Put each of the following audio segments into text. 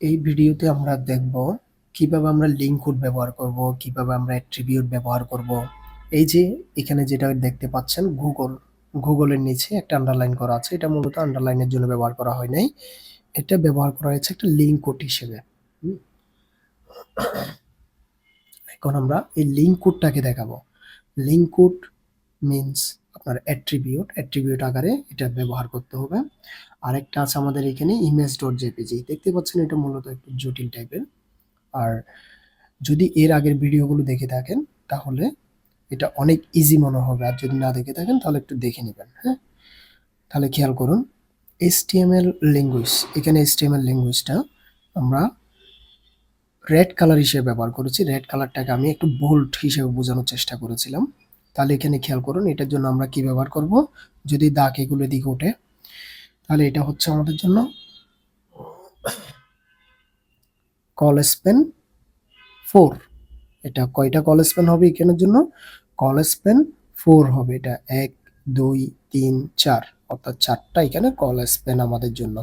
এই ভিডিওতে আমরা দেখব কীভাবে আমরা লিঙ্ক কোড ব্যবহার করব, কীভাবে আমরা অ্যাট্রিবিউট ব্যবহার করব। এই যে এখানে যেটা দেখতে পাচ্ছেন গুগল, গুগলের নিচে একটা আন্ডারলাইন করা আছে। এটা মূলত আন্ডারলাইনের জন্য ব্যবহার করা হয় নাই। এটা ব্যবহার করা হয়েছে একটা লিঙ্ক কোড হিসেবে। এখন আমরা এই লিঙ্ক কোডটাকে দেখাবো। লিঙ্ক কোড মিনস আপনার অ্যাট্রিবিউট, অ্যাট্রিবিউট আকারে এটা ব্যবহার করতে হবে। আরেকটা আছে আমাদের এখানে ইমেজ ডট জেপিজি দেখতে পাচ্ছেন এটা মূলত একটু জটিল টাইপের আর যদি এর আগের ভিডিওগুলো দেখে থাকেন তাহলে এটা অনেক ইজি মনে হবে। আর যদি না দেখে থাকেন তাহলে একটু দেখে নেবেন হ্যাঁ? তাহলে খেয়াল করুন এসটিএমএল ল্যাঙ্গুয়েজ এখানে এসটিএমএল ল্যাঙ্গুয়েজটা আমরা রেড কালার হিসেবে ব্যবহার করেছি। রেড কালারটাকে আমি একটু বোল্ড হিসেবে বোঝানোর চেষ্টা করেছিলাম। তাহলে এখানে খেয়াল করুন, এটার জন্য আমরা কি ব্যবহার করব? যদি দাগ এগুলো দিকে ওঠে, তাহলে এটা হচ্ছে আমাদের জন্য কল স্পেন ফোর। এটা কয়টা কল স্পেন হবে এখানের জন্য? কল স্পেন ফোর হবে, এটা এক, দুই, তিন, চার, অর্থাৎ চারটা এখানে কল স্পেন আমাদের জন্য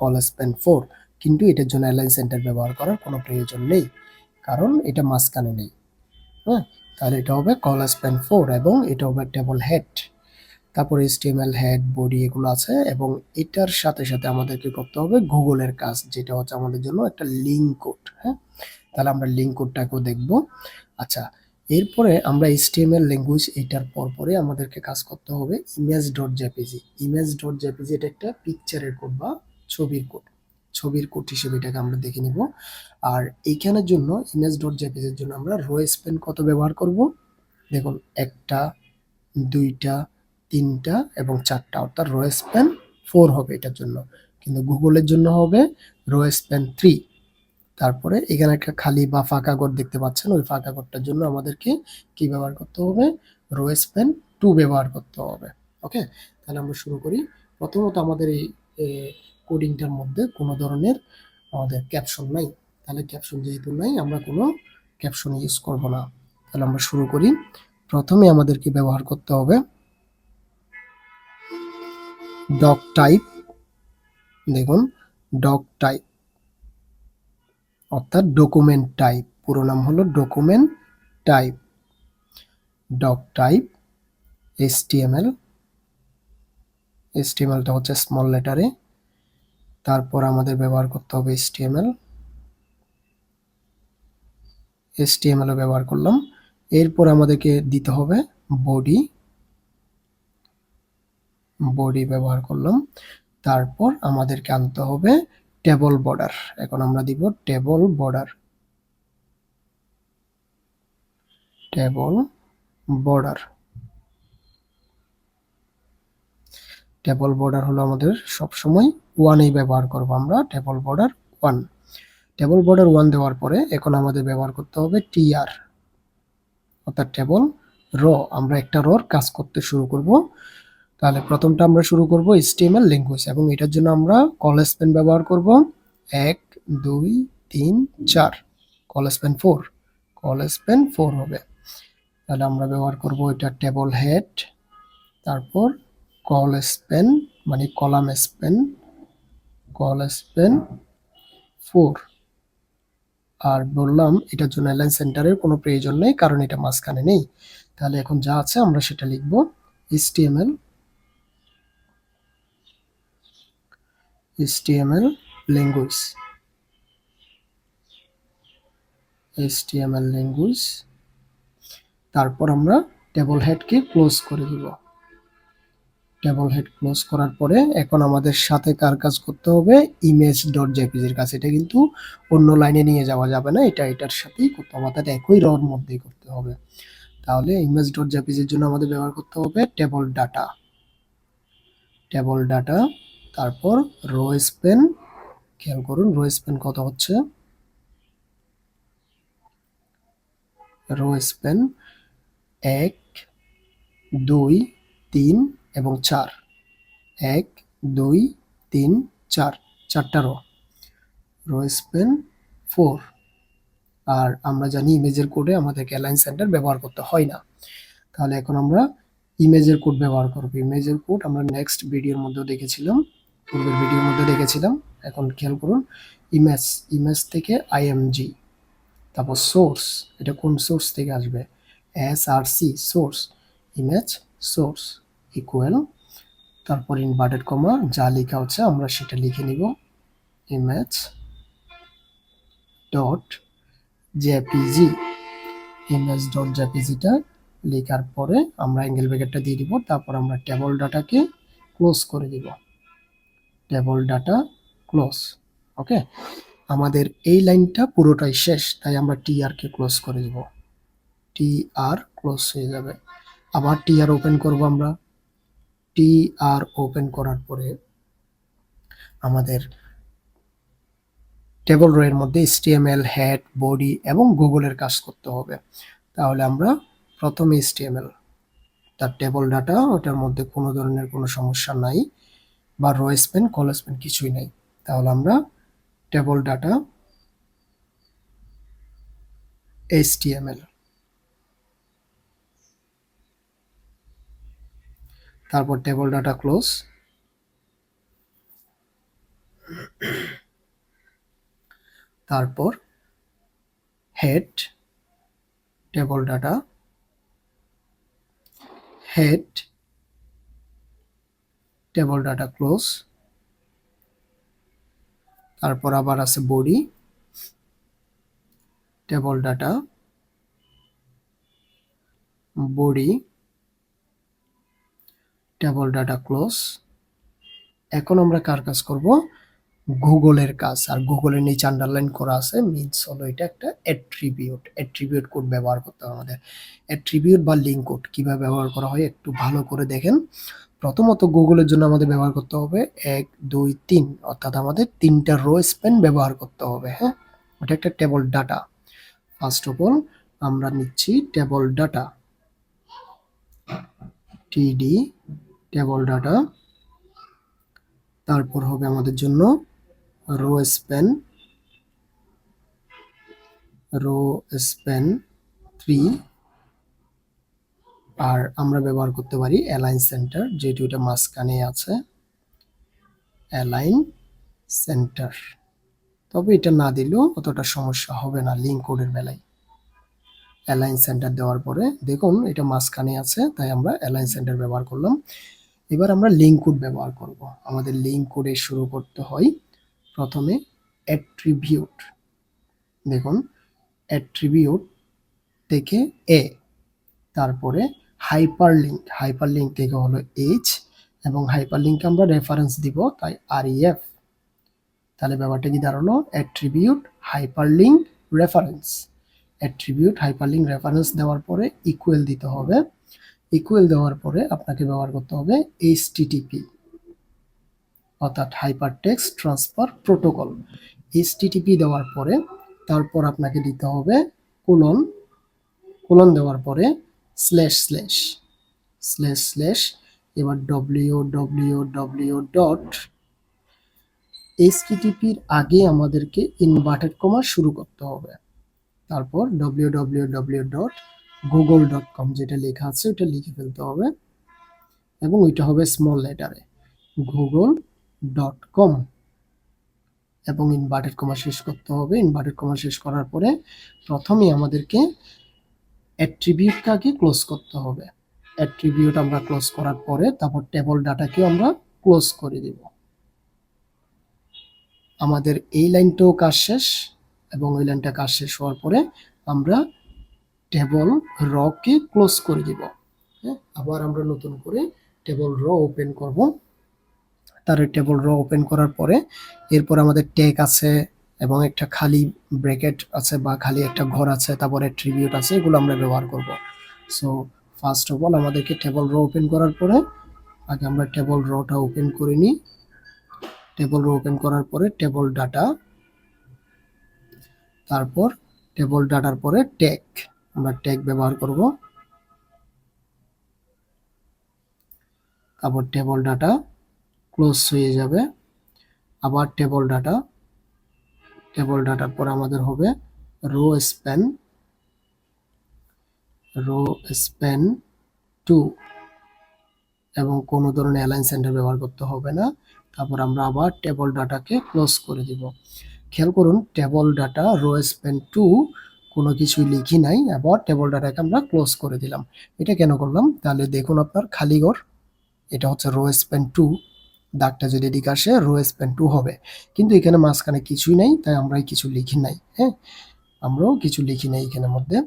কল স্পেন ফোর। কিন্তু এটার জন্য অ্যালাইন সেন্টার ব্যবহার করার কোনো প্রয়োজন নেই, কারণ এটা মাঝখানে নেই হ্যাঁ? তাহলে এটা হবে কল স্পেন ফোর এবং এটা হবে টেবল হেড। তারপর এইচটিএমএল হেড, বডি এগুলো আছে এবং এটার সাথে সাথে আমাদের কি করতে হবে গুগলের কাজ, যেটা হচ্ছে আমাদের জন্য একটা লিঙ্ক কোড হ্যাঁ? তাহলে আমরা লিঙ্ক কোডটাকেও দেখব। আচ্ছা এরপরে আমরা এইচটিএমএল ল্যাঙ্গুয়েজ এটার পর পরে আমাদেরকে কাজ করতে হবে image dot JPG image dot JPG এটা একটা পিকচারের কোড বা ছবির কোড। ছবির কোড হিসেবে এটাকে আমরা দেখে নিব। আর এইখানের জন্য ইমেজ ডট জেপিজির জন্য আমরা রো স্পেন কত ব্যবহার করব? দেখুন, একটা, দুইটা, তিনটা এবং চারটা, অর্থাৎ রো স্পেন ফোর হবে এটার জন্য। কিন্তু গুগলের জন্য হবে রো স্পেন থ্রি তারপরে এখানে একটা খালি বা ফাঁকা ঘর দেখতে পাচ্ছেন, ওই ফাঁকা ঘরটার জন্য আমাদেরকে কি ব্যবহার করতে হবে? রো স্পেন টু ব্যবহার করতে হবে। ওকে তাহলে আমরা শুরু করি। প্রথমত আমাদের এই কোডিংটার মধ্যে কোনো ধরনের আমাদের ক্যাপশন নাই। তাহলে ক্যাপশন যেহেতু নাই, আমরা কোনো ক্যাপশন ইউজ করব না। তাহলে আমরা শুরু করি। প্রথমে আমাদেরকে ব্যবহার করতে হবে ডক টাইপ দেখুন ডক টাইপ অর্থাৎ ডকুমেন্ট টাইপ পুরো নাম হলো document type doc type HTML এসটিএমএলটা হচ্ছে স্মল লেটারে তারপর আমাদের ব্যবহার করতে হবে এসটিএমএল এসটিএমএলও ব্যবহার করলাম। এরপর আমাদেরকে দিতে হবে বডি বডি ব্যবহার করলাম। তারপর আমাদেরকে আনতে হবে টেবল বর্ডার এখন আমরা দিব table border table border table border হলো আমাদের সবসময় ওয়ানেই ব্যবহার করব আমরা table border one table border one দেওয়ার পরে এখন আমাদের ব্যবহার করতে হবে টিআর অর্থাৎ টেবল র আমরা একটা রর কাজ করতে শুরু করব। তাহলে প্রথমটা আমরা শুরু করব এইচটিএমএল ল্যাঙ্গুয়েজ এবং এটার জন্য আমরা কল স্পেন ব্যবহার করব। এক, দুই, তিন, চার। Col span four col span four হবে। তাহলে আমরা ব্যবহার করব এটা টেবল হেড তারপর কল স্পেন মানে column span, col span, four. আর বললাম, এটার জন্য অ্যালাইন সেন্টারের কোনো প্রয়োজন নেই, কারণ এটা মাঝখানে নেই। তাহলে এখন যা আছে আমরা সেটা লিখব। HTML HTML language HTML language তারপর আমরা টেবল হেডকে ক্লোজ করে দিব। টেবল হেড ক্লোজ করার পরে এখন আমাদের সাথে কার কাজ করতে হবে? ইমেজ ডট জেপিজির কাছে। এটা কিন্তু অন্য লাইনে নিয়ে যাওয়া যাবে না। এটা, এটার সাথেই করতে হবে। অর্থাৎ একই রর মধ্যেই করতে হবে। তাহলে ইমেজ ডট জেপিজির জন্য আমাদের ব্যবহার করতে হবে টেবল ডাটা টেবল ডাটা তারপর রো স্পেন খেয়াল করুন রো স্পেন কত হচ্ছে? রো স্পেন এক, দুই, তিন এবং চার। এক, দুই, তিন, চার। চারটা র রো স্পেন ফোর আর আমরা জানি ইমেজের কোডে আমাদেরকে অ্যালাইন সেন্টার ব্যবহার করতে হয় না। তাহলে এখন আমরা ইমেজের কোড ব্যবহার করব। ইমেজের কোড আমরা নেক্সট ভিডিওর মধ্যেও দেখেছিলাম। পূর্বের ভিডিওর মধ্যে দেখেছিলাম। এখন খেয়াল করুন ইমেজ ইমেজ থেকে আইএমজি তারপর সোর্স এটা কোন সোর্স থেকে আসবে? S R C source image source equal তারপর ইনভার্টেড কমা যা লেখা হচ্ছে আমরা সেটা লিখে নিব। Image dot JPG image dot জেপিজিটা লেখার পরে আমরা অ্যাঙ্গেল ব্র্যাকেটটা দিয়ে দিব। তারপর আমরা টেবল ডাটাকে ক্লোজ করে দিব। টেবল ডাটা ক্লোজ ওকে আমাদের এই লাইনটা পুরোটাই শেষ, তাই আমরা টি আর কে ক্লোজ করে দিব। টি আর ক্লোজ হয়ে যাবে। আবার টি আর ওপেন করব আমরা। টি আর ওপেন করার পরে আমাদের টেবল রো এর মধ্যে HTML হেড বডি এবং গুগলের কাজ করতে হবে। তাহলে আমরা প্রথমে HTML তার টেবল ডাটা ওটার মধ্যে কোনো ধরনের কোনো সমস্যা নাই বা রো স্পেন কল স্পেন কিছুই নাই। তাহলে আমরা টেবল ডাটা HTML তারপর টেবল ডাটা ক্লোজ তারপর head table data head table data close তারপর আবার আছে body table data body table data close এখন আমরা কার কাজ করব? গুগলের কাজ। আর গুগলের নিচে আন্ডারলাইন করা আছে মিনস হলো এটা একটা অ্যাট্রিবিউট অ্যাট্রিবিউট কোড ব্যবহার করতে হবে আমাদের। অ্যাট্রিবিউট বা লিঙ্ক কোড কীভাবে ব্যবহার করা হয় একটু ভালো করে দেখেন। প্রথমত গুগলের জন্য আমাদের ব্যবহার করতে হবে এক, দুই, তিন। অর্থাৎ আমাদের তিনটা রো স্পেন ব্যবহার করতে হবে হ্যাঁ? ওটা একটা table data first of all আমরা নিচ্ছি table data TD table data তারপর হবে আমাদের জন্য row span row span three আর আমরা ব্যবহার করতে পারি অ্যালাইন সেন্টার যেটি ওটা মাঝখানে আছে। অ্যালাইন সেন্টার তবে এটা না দিলেও অতটা সমস্যা হবে না লিঙ্ক কোডের বেলায়। অ্যালাইন সেন্টার দেওয়ার পরে, দেখুন এটা মাঝখানে আছে, তাই আমরা অ্যালাইন সেন্টার ব্যবহার করলাম। এবার আমরা লিঙ্ক কোড ব্যবহার করব। আমাদের লিঙ্ক কোডে শুরু করতে হয় প্রথমে অ্যাট্রিবিউট দেখুন অ্যাট্রিবিউট থেকে এ তারপরে হাইপার লিঙ্ক হাইপার লিঙ্ক থেকে হলো এইচ এবং হাইপার লিঙ্ক আমরা রেফারেন্স দিব, তাই আর এফ তাহলে ব্যাপারটা কি দাঁড়াল? Attribute hyper link reference attribute hyper link reference দেওয়ার পরে ইকুয়াল দিতে হবে। ইকুয়াল দেওয়ার পরে আপনাকে ব্যবহার করতে হবে এইচটিটিপি অর্থাৎ hyper text transfer protocol HTTP দেওয়ার পরে তারপর আপনাকে দিতে হবে কোলন কোলন দেওয়ার পরে স্ল্যাশ স্ল্যাশ স্ল্যাশ স্ল্যাশ এবার ডব্লিউ ডব্লিউ ডব্লিউ ডট এইচটিটিপির আগে আমাদেরকে ইনভার্টেড কমা শুরু করতে হবে। তারপর W W W dot Google dot com যেটা লেখা আছে, ওটা লিখে ফেলতে হবে। এবং ওইটা হবে স্মল লেটারে গুগল ডট কম এবং ইনভার্টেড কমা শেষ করতে হবে। ইনভার্টেড কমা শেষ করার পরে প্রথমেই আমাদেরকে অ্যাট্রিবিউটটাকে ক্লোজ করতে হবে। অ্যাট্রিবিউট আমরা ক্লোজ করার পরে তারপর টেবল ডাটাকে আমরা ক্লোজ করে দিব। আমাদের এই লাইনটাও কাজ শেষ। এবং ওই লাইনটা কাজ শেষ হওয়ার পরে আমরা টেবল রকে ক্লোজ করে দিব। হ্যাঁ আবার আমরা নতুন করে টেবল র ওপেন করব। তার টেবল র ওপেন করার পরে এরপর আমাদের টেক আছে এবং একটা খালি ব্র্যাকেট আছে বা খালি একটা ঘর আছে, তারপরে ট্রিবিউট আছে, এগুলো আমরা ব্যবহার করব। সো ফার্স্ট অফ অল আমাদেরকে টেবল র ওপেন করার পরে, আগে আমরা টেবল রটা ওপেন করে নিই। টেবল র ওপেন করার পরে টেবল ডাটা তারপর টেবল ডাটার পরে ট্যাগ আমরা ট্যাগ ব্যবহার করব। তারপর টেবল ডাটা ক্লোজ হয়ে যাবে। আবার টেবল ডাটা টেবল ডাটার পর আমাদের হবে row span row span two এবং কোনো ধরনের অ্যালাইন সেন্টার ব্যবহার করতে হবে না। তারপর আমরা আবার টেবল ডাটাকে ক্লোজ করে দিব। খেয়াল করুন table data row span two কোনো কিছুই লিখি নাই, আবার টেবল ডাটাকে আমরা ক্লোজ করে দিলাম। এটা কেন করলাম? তাহলে দেখুন আপনার খালি ঘর, এটা হচ্ছে রো স্পেন টু দাগটা যদি এদিকে আসে রো স্পেন টু হবে। কিন্তু এখানে মাঝখানে কিছুই নাই, তাই আমরা কিছু লিখি নাই হ্যাঁ? আমরাও কিছু লিখি নাই এখানের মধ্যে।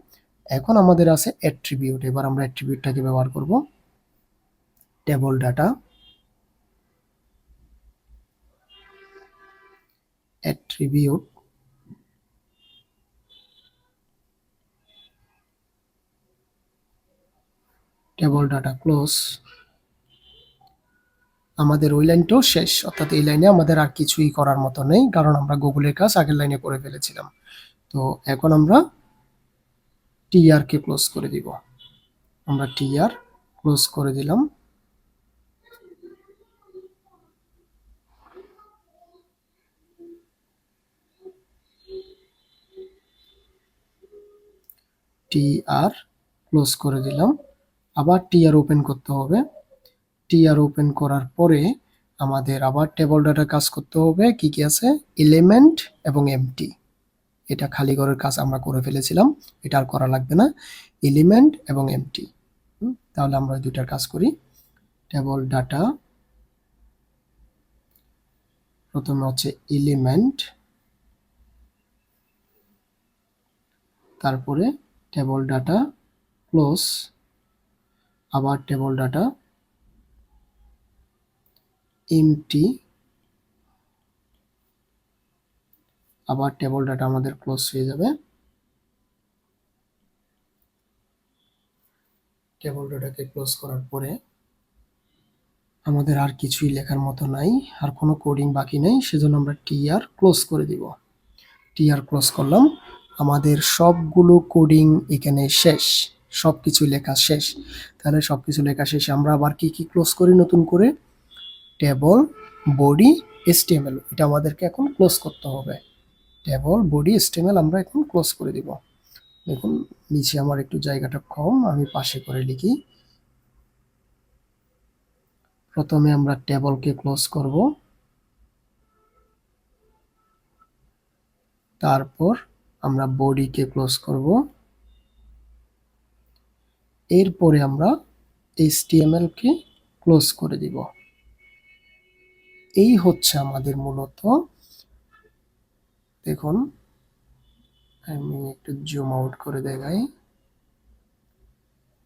এখন আমাদের আছে অ্যাট্রিবিউট এবার আমরা অ্যাট্রিবিউটটাকে ব্যবহার করব। Table data attribute table data close আমাদের ওই লাইনটাও শেষ, অর্থাৎ এই লাইনে আমাদের আর কিছুই করার মতো নেই, কারণ আমরা গুগলের কাজ আগের লাইনে করে ফেলেছিলাম। তো এখন আমরা টিআর কে ক্লোজ করে দিব। আমরা টিআর ক্লোজ করে দিলাম। টিআর ক্লোজ করে দিলাম। আবার টিআর ওপেন করতে হবে। টিআর ওপেন করার পরে আমাদের আবার টেবল ডাটা কাজ করতে হবে। কি কি আছে? এলিমেন্ট এবং এমটি এটা খালি ঘরের কাজ আমরা করে ফেলেছিলাম। এটা আর করা লাগবে না। এলিমেন্ট এবং এমটি তাহলে আমরা ওই দুইটার কাজ করি। টেবল ডাটা প্রথমে হচ্ছে এলিমেন্ট তারপরে টেবল ডাটা ক্লোজ আবার টেবল ডাটা এমটি আবার টেবল ডাটা আমাদের ক্লোজ হয়ে যাবে। টেবল ডাটাকে ক্লোজ করার পরে আমাদের আর কিছুই লেখার মতো নাই, আর কোনো কোডিং বাকি নেই, সেজন্য আমরা টিআর ক্লোজ করে দিব। টিআর ক্লোজ করলাম, আমাদের সবগুলো কোডিং এখানে শেষ। সব কিছু লেখা শেষ। তাহলে সব কিছু লেখা শেষ। আমরা আবার কি কি ক্লোজ করি নতুন করে? টেবল বডি এসটিএমএল এটা আমাদেরকে এখন ক্লোজ করতে হবে। টেবল বডি এসটিএমএল আমরা এখন ক্লোজ করে দিব। দেখুন, নিচে আমার একটু জায়গাটা কম, আমি পাশে করে লিখি। প্রথমে আমরা টেবলকে ক্লোজ করব। তারপর আমরা বডিকে ক্লোজ করব। এরপরে আমরা এইচটিএমএল কে ক্লোজ করে দিব। এই হচ্ছে আমাদের মূলত, দেখুন, আমি একটু জুম আউট করে দেখাই।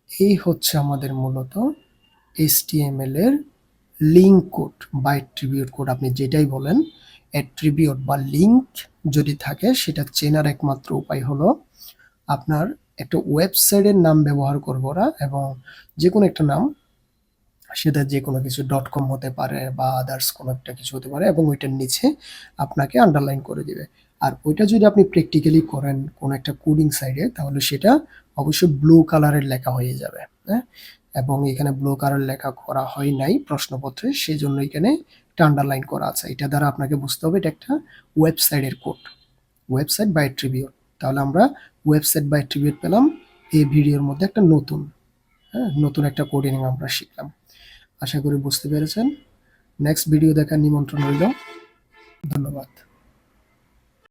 এই হচ্ছে আমাদের মূলত এইচটিএমএল এর লিঙ্ক কোড বা অ্যাট্রিবিউট কোড আপনি যেটাই বলেন অ্যাট্রিবিউট বা লিঙ্ক যদি থাকে, সেটা চেনার একমাত্র উপায় হলো আপনার একটা ওয়েবসাইটের নাম ব্যবহার করব ওরা এবং যে কোনো একটা নাম, সেটা যে কোনো কিছু ডট কম হতে পারে বা আদার্স কোনো একটা কিছু হতে পারে এবং ওইটার নিচে আপনাকে আন্ডারলাইন করে দেবে। আর ওইটা যদি আপনি প্র্যাকটিক্যালি করেন কোনো একটা কোডিং সাইডে তাহলে সেটা অবশ্যই ব্লু কালারের লেখা হয়ে যাবে হ্যাঁ? এবং এখানে ব্লু কালার লেখা করা হয় নাই প্রশ্নপত্রে সেই জন্য এখানে একটা আন্ডারলাইন করা আছে। এটা দ্বারা আপনাকে বুঝতে হবে এটা একটা ওয়েবসাইটের কোড ওয়েবসাইট বা অ্যাট্রিবিউট তাহলে আমরা ওয়েবসাইট বা অ্যাট্রিবিউট পেলাম। এই ভিডিওর মধ্যে একটা নতুন হ্যাঁ নতুন একটা কোডিং আমরা শিখলাম। আশা করি বুঝতে পেরেছেন। নেক্সট ভিডিও দেখার নিমন্ত্রণ রইল। ধন্যবাদ।